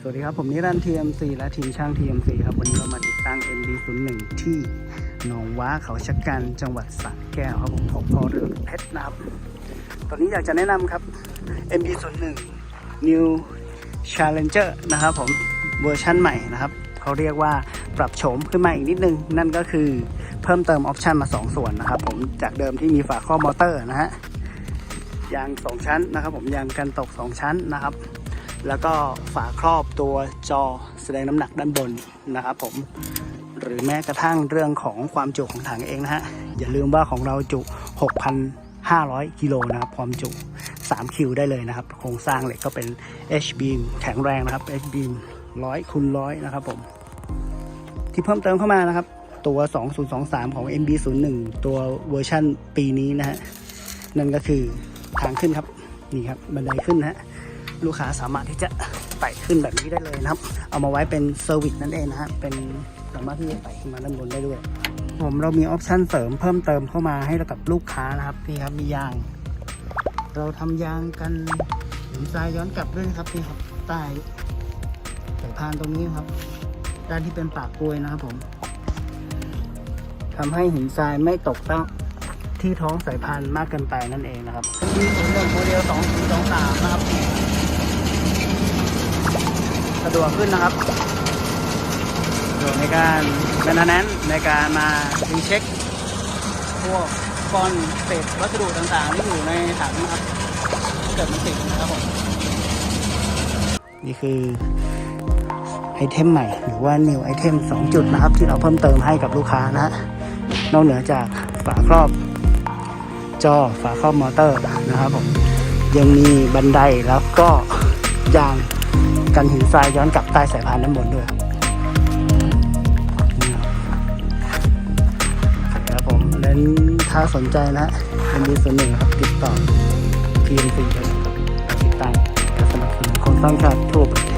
สวัสดีครับ ผมนิรันดร์ TMC และทีมช่าง TMC ครับ วันนี้เรามาติดตั้ง MD01 ที่หนองว้าเขาชะกันจังหวัดสระแก้วครับผมผมพอเรือเพชรนะครับ ตอนนี้อยากจะแนะนำครับ MD01 New Challenger นะครับผมเวอร์ชั่นใหม่นะครับเขาเรียกว่าปรับโฉมขึ้นมาอีกนิดนึง นั่นก็คือเพิ่มเติมออปชันมา 2 ส่วนนะครับผมจากเดิมที่มีฝาครอบมอเตอร์นะฮะยาง 2 ชั้นนะครับผมยางกันตก 2 ชั้นนะครับ แล้วก็ฝาครอบตัวจอแสดงน้ำหนักด้านบนนะครับผม หรือแม้กระทั่งเรื่องของความจุของถังเองนะฮะ อย่าลืมว่าของเราจุ 6,500 กิโลนะครับ ความจุ 3 คิวได้เลยนะครับ โครงสร้างเหล็กก็เป็น H beam แข็งแรงนะครับ H beam 100คูณ100 นะครับผม ที่เพิ่มเติมเข้ามานะครับ ตัว 2023 ของ MB01 ตัวเวอร์ชั่นปีนี้นะฮะ นั่นก็คือทางขึ้นครับ นี่ครับ บันไดขึ้นนะฮะ ลูกค้าสามารถที่จะไต่ขึ้นแบบนี้ได้เลยนะครับ เอามาไว้เป็นเซอร์วิสนั่นเองนะฮะเป็นสามารถที่จะไต่ขึ้นมาด้านบนได้ด้วยผมเรามีออปชันเสริมเพิ่มเติมเข้ามาให้กับลูกค้านะครับนี่ครับมียาง เราทำยางกันหินทรายย้อนกลับด้วยนะครับนี่ครับใต้สายพานตรงนี้ครับ ด้านที่เป็นปากกลวยนะครับผมทำให้หินทรายไม่ตกต้องที่ท้องสายพานมากเกินไปนั่นเองนะครับมีศูนย์หนึ่งโมเดลสองศูนย์สองสามนะครับะดวกขึ้นนะครับสะดวกในการเป็นแนนในการมารีเช็ค พวกก้อนเศษวัสดุต่างๆ ที่อยู่ในถังนะครับเกิดมันติดนะครับผมนี่คือไอเทมใหม่หรือว่า new item 2 จุดนะครับ ที่เราเพิ่มเติมให้กับลูกค้านะฮะนอกเหนือจากฝาครอบจอฝาครอบมอเตอร์นะครับผมยังมีบันไดแล้วก็ยาง กันหินทรายย้อนกลับใต้สายพานด้านบนด้วยครับผมและถ้าสนใจนะเป็นดีส่วนหนึ่งครับติดต่อ PMC ได้เลยครับติดตั้งและสนับสนุนครงสร้างชาติทั่วประเทศ